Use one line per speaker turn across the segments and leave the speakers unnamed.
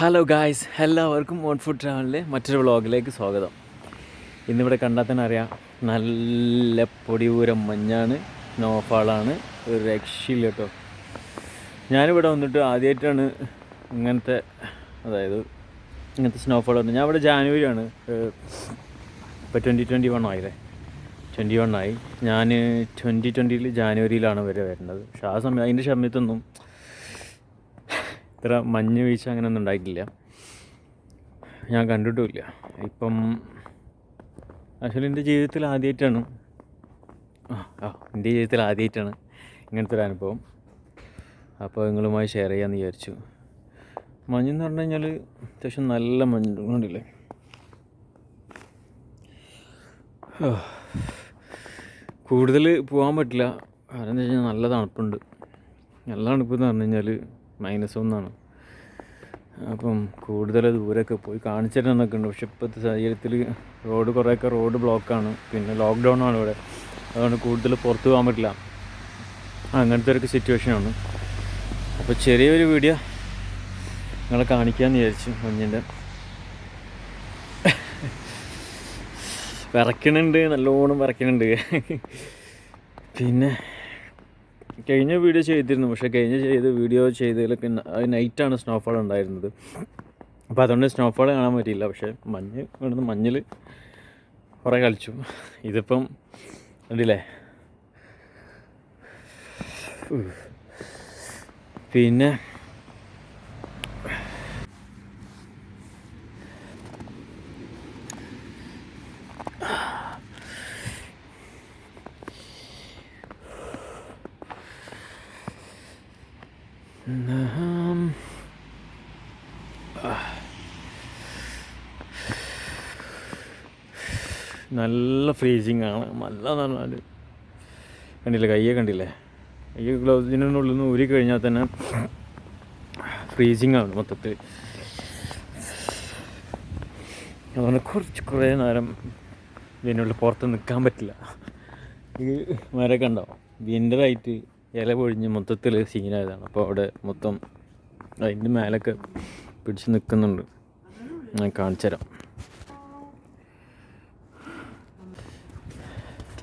Hello guys എല്ലാവർക്കും on food ട്രാവലിലെ മറ്റൊരു വ്ളോഗിലേക്ക് സ്വാഗതം. ഇന്നിവിടെ കണ്ടാൽ തന്നെ അറിയാം നല്ല പൊടിപൂരം മഞ്ഞാണ് സ്നോഫാളാണ് ഒരു രക്ഷയില്ല കേട്ടോ. ഞാനിവിടെ വന്നിട്ട് ആദ്യമായിട്ടാണ് ഇങ്ങനത്തെ അതായത് ഇങ്ങനത്തെ സ്നോഫാൾ വന്നത്. ഞാൻ ഇവിടെ ജാനുവരിയാണ് ഇപ്പോൾ ട്വന്റി ട്വന്റി വൺ ആയില്ലേ? ട്വന്റി വൺ ആയി. ഞാൻ ട്വന്റി ട്വന്റിയിൽ ജാനുവരിയിലാണ് വരെ വരുന്നത്. പക്ഷേ ആ സമയം അതിന്റെ സമയത്തൊന്നും ഇത്ര മഞ്ഞ് വീഴ്ച അങ്ങനെയൊന്നും ഉണ്ടായിട്ടില്ല. ഞാൻ കണ്ടിട്ടുമില്ല. ഇപ്പം ആക്ച്വലി എന്റെ ജീവിതത്തിൽ ആദ്യമായിട്ടാണ് ആ എന്റെ ജീവിതത്തിൽ ആദ്യമായിട്ടാണ് ഇങ്ങനത്തെ ഒരു അനുഭവം. അപ്പോൾ നിങ്ങളുമായി ഷെയർ ചെയ്യാമെന്ന് വിചാരിച്ചു. മഞ്ഞെന്ന് പറഞ്ഞു കഴിഞ്ഞാൽ അത്യാവശ്യം നല്ല മഞ്ഞ് കണ്ടില്ലേ? കൂടുതൽ പോകാൻ പറ്റില്ല. കാരണം എന്താ വെച്ച് കഴിഞ്ഞാൽ നല്ല തണുപ്പുണ്ട്. നല്ല തണുപ്പെന്ന് പറഞ്ഞു കഴിഞ്ഞാൽ മൈനസ് ഒന്നാണ്. അപ്പം കൂടുതൽ ദൂരമൊക്കെ പോയി കാണിച്ചിട്ടെന്നൊക്കെ ഉണ്ട്. പക്ഷെ ഇപ്പോഴത്തെ സാഹചര്യത്തിൽ റോഡ് കുറേയൊക്കെ റോഡ് ബ്ലോക്കാണ്. പിന്നെ ലോക്ക്ഡൗൺ ആണ് ഇവിടെ. അതുകൊണ്ട് കൂടുതൽ പുറത്ത് പോകാൻ പറ്റില്ല. അങ്ങനത്തെ ഒരു സിറ്റുവേഷനാണ്. അപ്പോൾ ചെറിയൊരു വീഡിയോ നിങ്ങളെ കാണിക്കാമെന്ന് വിചാരിച്ചു മഞ്ഞിന്റെ. വിറയ്ക്കണുണ്ട്. നല്ലോണം വിറയ്ക്കണുണ്ട്. പിന്നെ കഴിഞ്ഞ വീഡിയോ ചെയ്തിരുന്നു. പക്ഷേ കഴിഞ്ഞ ചെയ്ത് വീഡിയോ ചെയ്തതിലൊക്കെ നൈറ്റാണ് സ്നോഫാൾ ഉണ്ടായിരുന്നത്. അപ്പോൾ അതുകൊണ്ട് സ്നോഫാൾ കാണാൻ പറ്റിയില്ല. പക്ഷേ മഞ്ഞ് ഇവിടുന്ന് മഞ്ഞിൽ കുറേ കളിച്ചു. ഇതിപ്പം കണ്ടില്ലേ? പിന്നെ ഉം. നല്ല ഫ്രീസിങ് ആണ്. നല്ല എന്ന് പറഞ്ഞാൽ കണ്ടില്ലേ? കയ്യെ കണ്ടില്ലേ? ഈ ഗ്ലൗസിനുള്ളിൽ നിന്ന് ഊരി കഴിഞ്ഞാൽ തന്നെ ഫ്രീസിങ് ആണ് മൊത്തത്തിൽ അതുകൊണ്ട് കുറച്ച് കുറേ നേരം ഇതിനുള്ളിൽ പുറത്ത് നിൽക്കാൻ പറ്റില്ല. ഈ മരമൊക്കെ ഉണ്ടാവും വിന്ററായിട്ട് ഇല പൊഴിഞ്ഞ് മൊത്തത്തിൽ സീനായതാണ് അപ്പോൾ അവിടെ മൊത്തം അതിന്റെ മേലൊക്കെ പിടിച്ച് നിൽക്കുന്നുണ്ട്. ഞാൻ കാണിച്ചു തരാം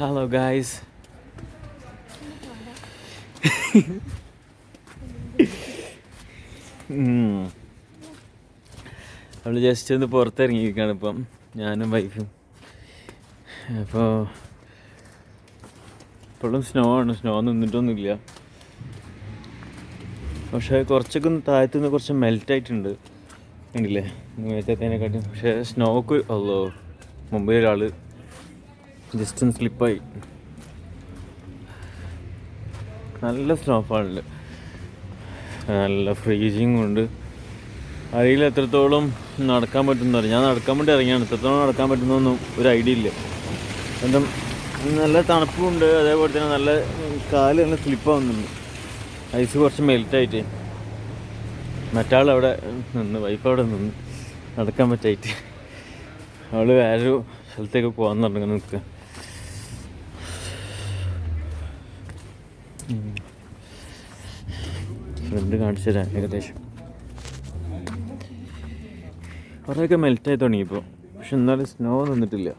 ഹലോ ഗായ്സ് നമ്മൾ ജസ്റ്റ് ഒന്ന് പുറത്തിറങ്ങിയിരിക്കുകയാണ് ഇപ്പം. ഞാനും വൈഫും. അപ്പോൾ ഇപ്പോഴും സ്നോ ആണ്. സ്നോ നിന്നിട്ടൊന്നുമില്ല. പക്ഷേ കുറച്ചൊക്കെ ഒന്ന് താഴത്തു നിന്ന് കുറച്ച് മെൽറ്റ് ആയിട്ടുണ്ട്. കണ്ടില്ലേ? നേരത്തേക്കാട്ടും പക്ഷേ സ്നോക്ക് ഉള്ളോ? മുമ്പിൽ ഒരാൾ ജസ്റ്റ് ഒന്ന് സ്ലിപ്പായി നല്ല സ്നോഫാളിൽ നല്ല ഫ്രീസിങ് ഉണ്ട്. അരിയിൽ എത്രത്തോളം നടക്കാൻ പറ്റുന്നറിയാം ഞാൻ നടക്കാൻ വേണ്ടി ഇറങ്ങിയാണ്. എത്രത്തോളം നടക്കാൻ പറ്റുന്നൊന്നും ഒരു ഐഡിയ ഇല്ല. എന്താ നല്ല തണുപ്പുണ്ട്. അതേപോലെ തന്നെ നല്ല കാൽ നല്ല സ്ലിപ്പാവുന്നുണ്ട് ഐസ് കുറച്ച് മെൽറ്റായിട്ട് മറ്റാൾ അവിടെ നിന്ന് വൈഫ് അവിടെ നിന്ന് നടക്കാൻ പറ്റായിട്ട്. അവൾ വേറൊരു സ്ഥലത്തേക്ക് പോകാൻ തുടങ്ങി നിൽക്കുക. ഫ്രണ്ട് കാണിച്ചു തരാം ഏകദേശം. കുറേയൊക്കെ മെൽറ്റായി തുടങ്ങിയപ്പോൾ പക്ഷെ എന്നാലും സ്നോ നിന്നിട്ടില്ല.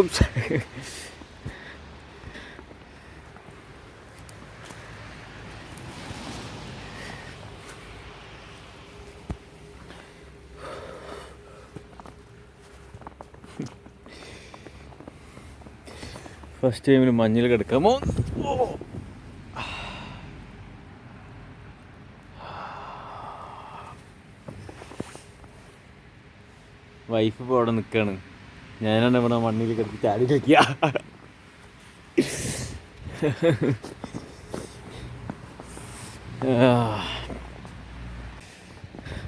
Oops. ഫസ്റ്റ് ടൈമിൽ മഞ്ഞിൽ കിടക്കാമോ വൈഫ് ഇപ്പോൾ അവിടെ നിൽക്കുകയാണ് ഞാനാണ് ഇവിടെ മണ്ണിൽ കിടത്തി ചാടി കളിക്കുക.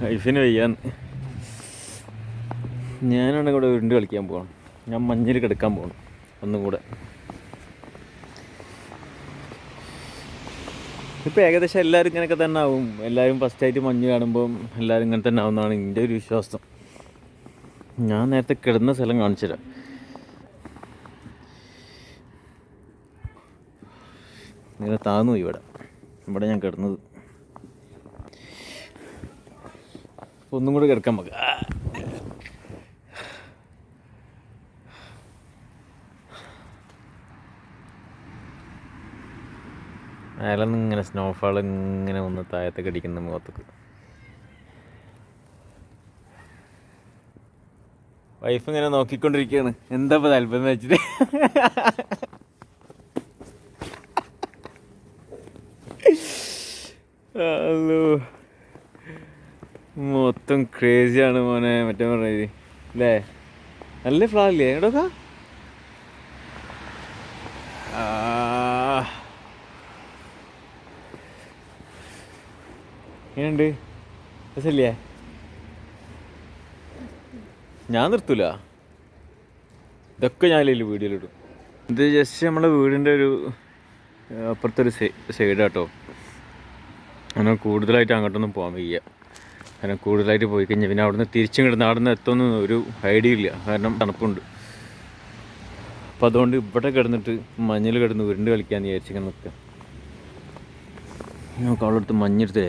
വൈഫിന് വയ്യാന്ന് ഞാനാണ് ഇവിടെ ഉരുണ്ട് കളിക്കാൻ പോകണം. ഞാൻ മഞ്ഞിൽ കിടക്കാൻ പോകണം. ഒന്നും കൂടെ ഇപ്പോൾ ഏകദേശം എല്ലാവരും ഇങ്ങനെയൊക്കെ തന്നെ ആവും. എല്ലാവരും ഫസ്റ്റായിട്ട് മഞ്ഞ് കാണുമ്പോൾ എല്ലാവരും ഇങ്ങനെ തന്നെ ആവുമെന്നാണ് എന്റെ ഒരു വിശ്വാസം. ഞാൻ നേരത്തെ കിടന്ന സ്ഥലം കാണിച്ചു തരാം. ഇങ്ങനെ താന്നു ഇവിടെ. ഇവിടെ ഞാൻ കിടന്നത്. ഒന്നും കൂടെ കിടക്കാൻ നമുക്ക് അയാളൊന്നും ഇങ്ങനെ സ്നോഫാൾ ഇങ്ങനെ ഒന്ന് താഴത്തെ കടിക്കുന്ന മുഖത്തേക്ക്. വൈഫ് ഇങ്ങനെ നോക്കിക്കൊണ്ടിരിക്കുകയാണ്. എന്താ ഇപ്പൊ താല്പര്യം വെച്ചിട്ട്? അല്ലോ മൊത്തം ക്രേസിയാണ് മോനെ. മറ്റേ പറഞ്ഞത് അല്ലേ നല്ല ഫ്ലാഗ് ഇല്ലേ? എവിടെയൊക്കെ എങ്ങനെയുണ്ട് രസമില്ലേ? ഞാൻ നിർത്തൂല. ഇതൊക്കെ ഞാൻ ഇതിൽ വീഡിയോയിലിടും. ഇത് ജസ്റ്റ് നമ്മളെ വീടിന്റെ ഒരു അപ്പുറത്തൊരു സൈഡ് കേട്ടോ അങ്ങനെ കൂടുതലായിട്ട് അങ്ങോട്ടൊന്നും പോകാൻ വയ്യ. കാരണം കൂടുതലായിട്ട് പോയി കഴിഞ്ഞാൽ പിന്നെ അവിടുന്ന് തിരിച്ചും കിടന്ന് അവിടെ നിന്ന് എത്തുമെന്ന് ഒരു ഐഡിയ ഇല്ല. കാരണം തണുപ്പുണ്ട്. അപ്പോൾ അതുകൊണ്ട് ഇവിടെ കിടന്നിട്ട് മഞ്ഞൾ കിടന്ന് ഉരുണ്ട് കളിക്കാമെന്ന് വിചാരിച്ചിങ്ങനെ നിൽക്കുക നമുക്ക് അവളെടുത്ത് മഞ്ഞെടുത്ത്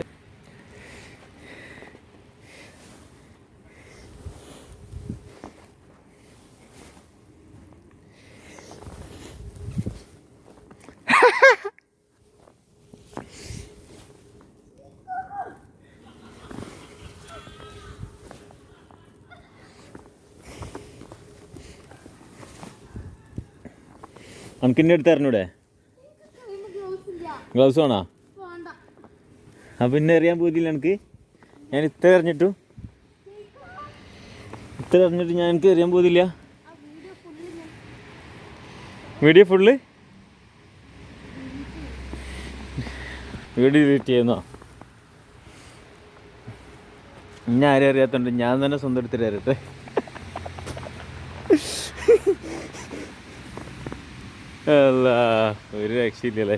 അനക്ക് ഇന്നെ എടുത്ത് തരണൂടെ? ഗ്ലൗസ് വേണോ? അപ്പം പിന്നെ അറിയാൻ പോയില്ല എനിക്ക് ഞാൻ ഇത്ര എറിഞ്ഞിട്ടു. ഇത്ര എറിഞ്ഞിട്ട് ഞാൻ എനിക്ക് അറിയാൻ പോയില്ല വീഡിയോ ഫുള്ള് വീഡിയോ ഡിലീറ്റ് ചെയ്യുന്നോ? ഇന്നെ ആരും അറിയാത്തതുകൊണ്ട് ഞാൻ തന്നെ സ്വന്തം എടുത്തിട്ട് തരട്ടെ അല്ല ഒരു രക്ഷയില്ലല്ലേ.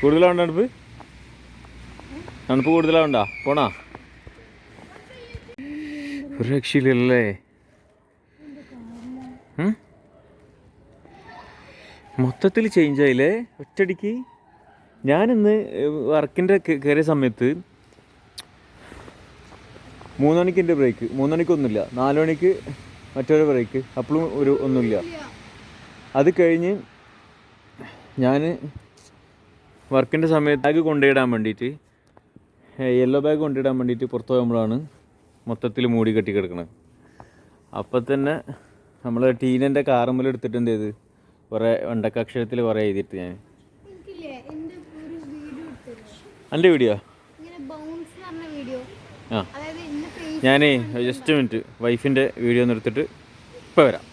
കൂടുതലാവണ്ട തണുപ്പ് തണുപ്പ് കൂടുതലാവണ്ട? പോണാ? ഒരു രക്ഷയില്ലല്ലേ? മൊത്തത്തിൽ ചേഞ്ച് ആയില്ലേ ഒറ്റടിക്ക് ഞാനിന്ന് വർക്കിന്റെ കയറിയ സമയത്ത് മൂന്ന് മണിക്ക് എന്റെ ബ്രേക്ക് മൂന്ന് മണിക്കൊന്നുമില്ല നാല് മണിക്ക് മറ്റൊരു ബ്രേക്ക് അപ്പോഴും ഒരു ഒന്നുമില്ല. അത് കഴിഞ്ഞ് ഞാൻ വർക്കിന്റെ സമയത്ത് ബാഗ് കൊണ്ടുപോയിടാൻ വേണ്ടിയിട്ട് യെല്ലോ ബാഗ് കൊണ്ടിടാൻ വേണ്ടിയിട്ട് പുറത്ത് പോകുമ്പോഴാണ് മൊത്തത്തിൽ മൂടി കെട്ടി കിടക്കുന്നത് അപ്പം തന്നെ നമ്മൾ ടീനന്റെ കാറുമ്മൽ എടുത്തിട്ട് എന്ത് ചെയ്ത്? കുറേ വണ്ടക്കക്ഷരത്തിൽ കുറേ എഴുതിയിട്ട് ഞാൻ
എന്റെ വീഡിയോ
ആ. ഞാനേ ജസ്റ്റ് മിനിറ്റ് വൈഫിന്റെ വീഡിയോ നിർത്തിട്ട് ഇപ്പോൾ ഇപ്പം വരാം.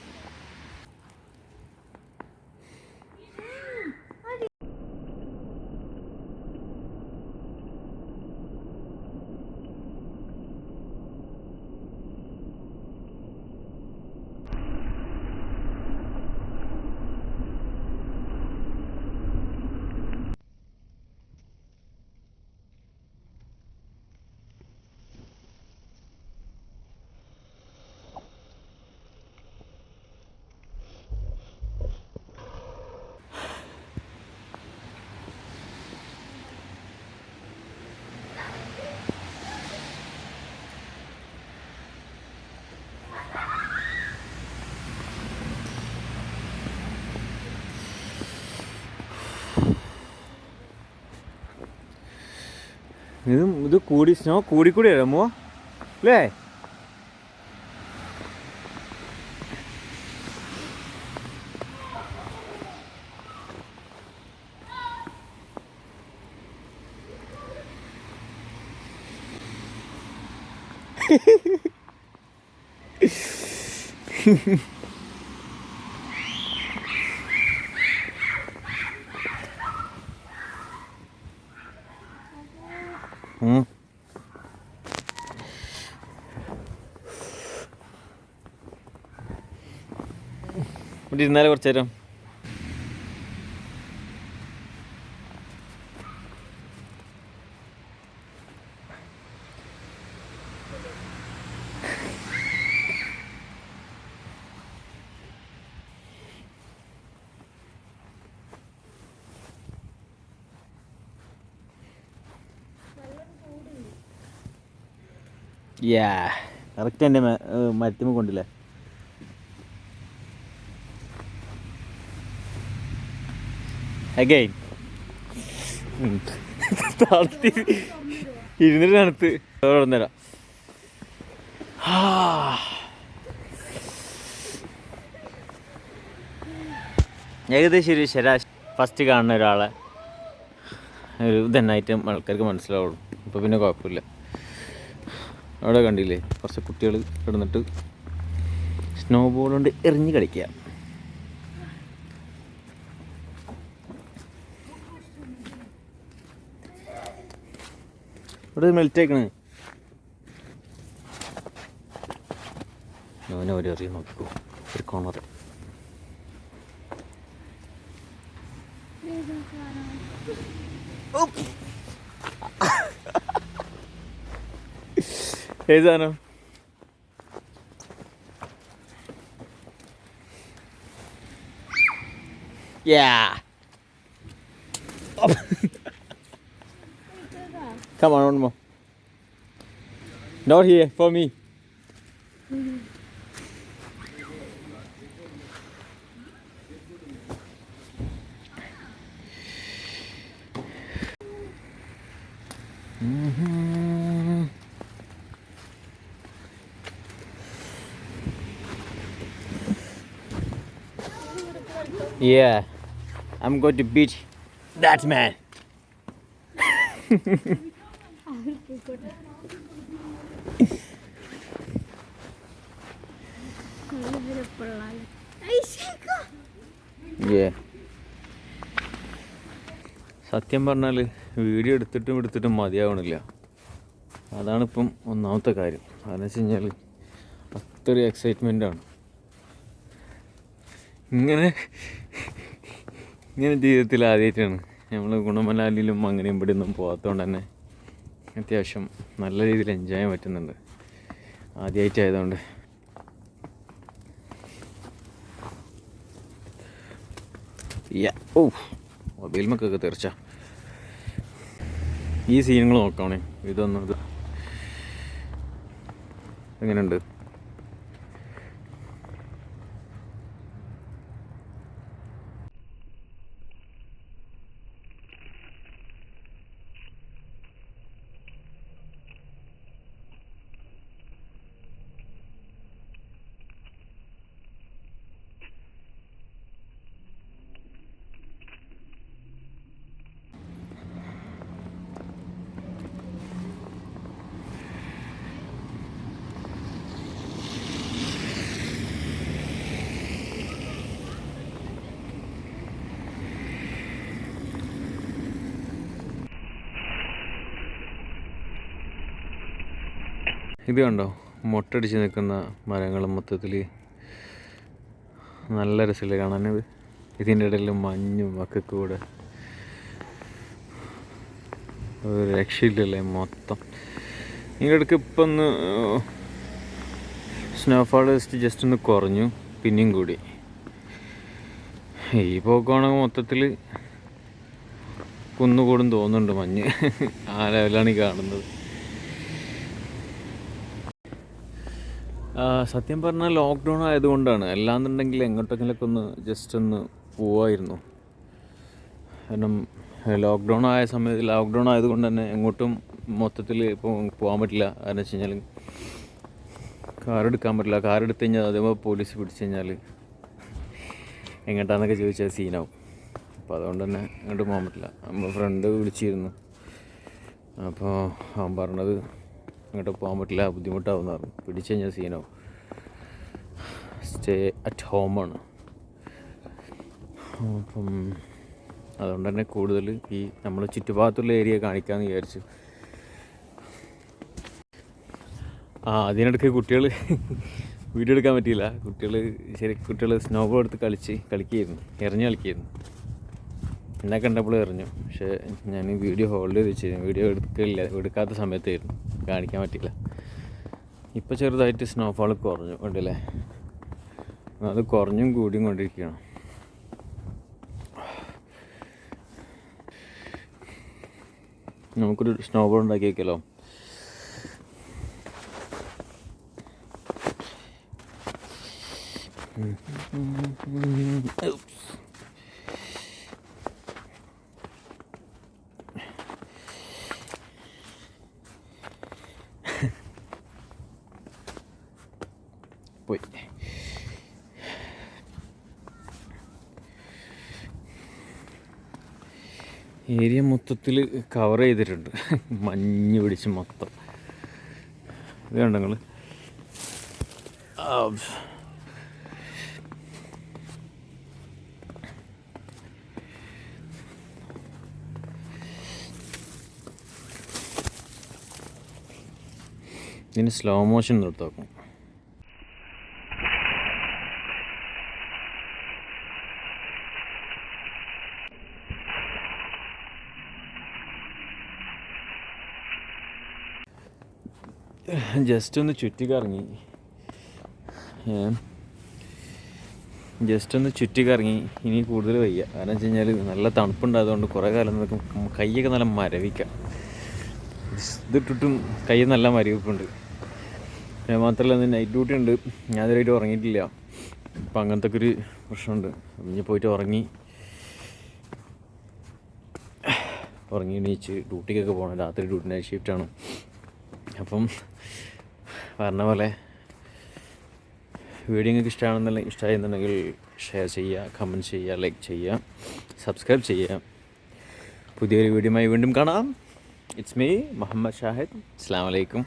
ഇത് ഇത് കൂടി സ്നോ കൂടി വരാമോ അല്ലേ ഉം. ഇവിടെ ഇരുന്നാലേ നേരം യാ കറക്റ്റ് എന്റെ മരത്തിമ കൊണ്ടില്ലേ? അഗൈൻ തണുത്ത് ഇരുന്നിട്ട് തണുത്ത്. തരാം ഏകദേശം ഒരു ശരാശ ഫസ്റ്റ് കാണുന്ന ഒരാളെ. ഒരു ഇതന്നായിട്ട് ആൾക്കാർക്ക് മനസ്സിലാവുള്ളൂ. അപ്പോൾ പിന്നെ കുഴപ്പമില്ല. അവിടെ കണ്ടില്ലേ? കുറച്ച് കുട്ടികൾ കിടന്നിട്ട് സ്നോ ബോൾ കൊണ്ട് എറിഞ്ഞ് കളിക്കുക ഇവിടെ മെൽറ്റ് ആക്കണ് ഓനെ ഒരു എറിയ നോക്കൂ ഒരു കോണർ ഏത് സാധനം? Yeah. Come on, one more. Not here for me. Mhm. Yeah, I'm going to beat that man. സത്യം പറഞ്ഞാൽ വീഡിയോ എടുത്തിട്ടും എടുത്തിട്ടും മതിയാവണില്ല. അതാണിപ്പം ഒന്നാമത്തെ കാര്യം. അതെന്ന് വെച്ച് കഴിഞ്ഞാൽ അത്രയും എക്സൈറ്റ്മെന്റ് ആണ്. ഇങ്ങനെ ഇങ്ങനെ ജീവിതത്തിൽ ആദ്യമായിട്ടാണ് നമ്മൾ ഗുണമലാലിലും അങ്ങനെയും ഇവിടെ ഒന്നും പോകാത്തതുകൊണ്ട് തന്നെ അത്യാവശ്യം നല്ല രീതിയിൽ എൻജോയ് ചെയ്യാൻ പറ്റുന്നുണ്ട്. ആദ്യമായിട്ടായതുകൊണ്ട് യാ ഓ മൊബൈൽമൊക്കെ തീർച്ച ഈ സീനുകൾ നോക്കണേ ഇതൊന്നും ഇത്. എങ്ങനെയുണ്ട്? ഇത് കണ്ടോ? മൊട്ടടിച്ച് നിൽക്കുന്ന മരങ്ങൾ മൊത്തത്തിൽ. നല്ല രസമില്ല കാണാനത്? ഇതിന്റെ ഇടയിൽ മഞ്ഞും ഒക്കെ കൂടെ ഒരു രക്ഷയില്ലല്ലേ മൊത്തം. ഇടയ്ക്ക് ഇപ്പം ഒന്ന് സ്നോഫാൾ ജസ്റ്റ് ജസ്റ്റ് ഒന്ന് കുറഞ്ഞു. പിന്നെയും കൂടി. ഈ പോക്കാണെങ്കിൽ മൊത്തത്തിൽ കുന്നുകൂടും തോന്നുന്നുണ്ട് മഞ്ഞ്. ആ ലെവലാണ് ഈ കാണുന്നത് ആ, സത്യം പറഞ്ഞാൽ ലോക്ക്ഡൗൺ ആയതുകൊണ്ടാണ്. അല്ലാന്നുണ്ടെങ്കിൽ എങ്ങോട്ടെങ്കിലൊക്കെ ഒന്ന് ജസ്റ്റ് ഒന്ന് പോവായിരുന്നു. കാരണം ലോക്ക്ഡൗൺ ആയ സമയത്ത് ലോക്ക്ഡൗൺ ആയതുകൊണ്ട് തന്നെ എങ്ങോട്ടും മൊത്തത്തിൽ ഇപ്പോൾ പോകാൻ പറ്റില്ല. കാരണം വെച്ച് കഴിഞ്ഞാൽ കാർ എടുക്കാൻ പറ്റില്ല. കാർ എടുത്തു കഴിഞ്ഞാൽ അതേപോലെ പോലീസ് പിടിച്ചു കഴിഞ്ഞാൽ എങ്ങോട്ടാന്നൊക്കെ ചോദിച്ചാൽ സീനാവും. അപ്പോൾ അതുകൊണ്ട് തന്നെ അങ്ങോട്ട് പോകാൻ പറ്റില്ല. നമ്മൾ ഫ്രണ്ട് വിളിച്ചിരുന്നു. അപ്പോൾ അവൻ പറഞ്ഞത് അങ്ങോട്ട് പോകാൻ പറ്റില്ല ബുദ്ധിമുട്ടാവുന്ന പറഞ്ഞു പിടിച്ചു കഴിഞ്ഞാൽ സ്റ്റേ അറ്റ് ഹോമാണ് അപ്പം അതുകൊണ്ട് തന്നെ കൂടുതൽ ഈ നമ്മൾ ചുറ്റുഭാഗത്തുള്ള ഏരിയ കാണിക്കാമെന്ന് വിചാരിച്ചു. ആ അതിനിടയ്ക്ക് കുട്ടികൾ വീഡിയോ എടുക്കാൻ പറ്റിയില്ല. കുട്ടികൾ ശരി കുട്ടികൾ സ്നോ ബോൾ എടുത്ത് കളിച്ച് കളിക്കുകയായിരുന്നു. എറിഞ്ഞ് കളിക്കുകയായിരുന്നു. എന്നെ കണ്ടപ്പോൾ എറിഞ്ഞു. പക്ഷേ ഞാൻ വീഡിയോ ഹോൾഡ് ചെയ്ത് വെച്ചിരുന്നു വീഡിയോ എടുക്കില്ല എടുക്കാത്ത സമയത്തായിരുന്നു. കാണിക്കാൻ പറ്റില്ല. ഇപ്പോൾ ചെറുതായിട്ട് സ്നോഫാൾ കുറഞ്ഞു ഉണ്ടല്ലേ അത് കുറഞ്ഞും കൂടിയും കൊണ്ടിരിക്കുകയാണ്. നമുക്കൊരു സ്നോബോൾ ഉണ്ടാക്കി വയ്ക്കലോ Oops. പോയി. ഏരിയ മൊത്തത്തിൽ കവർ ചെയ്തിട്ടുണ്ട്. മഞ്ഞ് പിടിച്ച് മൊത്തം. ഇത് കണ്ടോ നിങ്ങൾ ഇതിന് സ്ലോ മോഷൻ നിർത്താക്കും ജസ്റ്റ് ഒന്ന് ചുറ്റി കറങ്ങി ജസ്റ്റ് ഒന്ന് ചുറ്റി കറങ്ങി ഇനി കൂടുതൽ വയ്യ. കാരണം വെച്ച് കഴിഞ്ഞാൽ നല്ല തണുപ്പുണ്ടായതുകൊണ്ട് കുറേ കാലം നിൽക്കും കൈയൊക്കെ നല്ല മരവിക്കാം. ഇതിട്ടിട്ടും കൈ നല്ല മരവിപ്പുണ്ട്. പിന്നെ മാത്രമല്ല ഇന്ന് നൈറ്റ് ഡ്യൂട്ടി ഉണ്ട്. ഞാൻ ഇതുവരെയായിട്ട് ഉറങ്ങിയിട്ടില്ല. അപ്പം അങ്ങനത്തെ ഒക്കെ ഒരു പ്രശ്നമുണ്ട്. ഇനി പോയിട്ട് ഉറങ്ങി. ഉറങ്ങി എണീച്ച് ഡ്യൂട്ടിക്കൊക്കെ പോകണം രാത്രി ഡ്യൂട്ടി നൈറ്റ് ഷിഫ്റ്റാണ് അപ്പം പറഞ്ഞ പോലെ വീഡിയോ നിങ്ങൾക്ക് ഇഷ്ടമാണെന്നുള്ള ഇഷ്ടമായിരുന്നുണ്ടെങ്കിൽ ഷെയർ ചെയ്യുക കമന്റ് ചെയ്യുക ലൈക്ക് ചെയ്യുക സബ്സ്ക്രൈബ് ചെയ്യുക. പുതിയൊരു വീഡിയോയുമായി വീണ്ടും കാണാം. ഇറ്റ്സ് മീ മുഹമ്മദ് ഷാഹിദ് അസ്സാം വലൈക്കും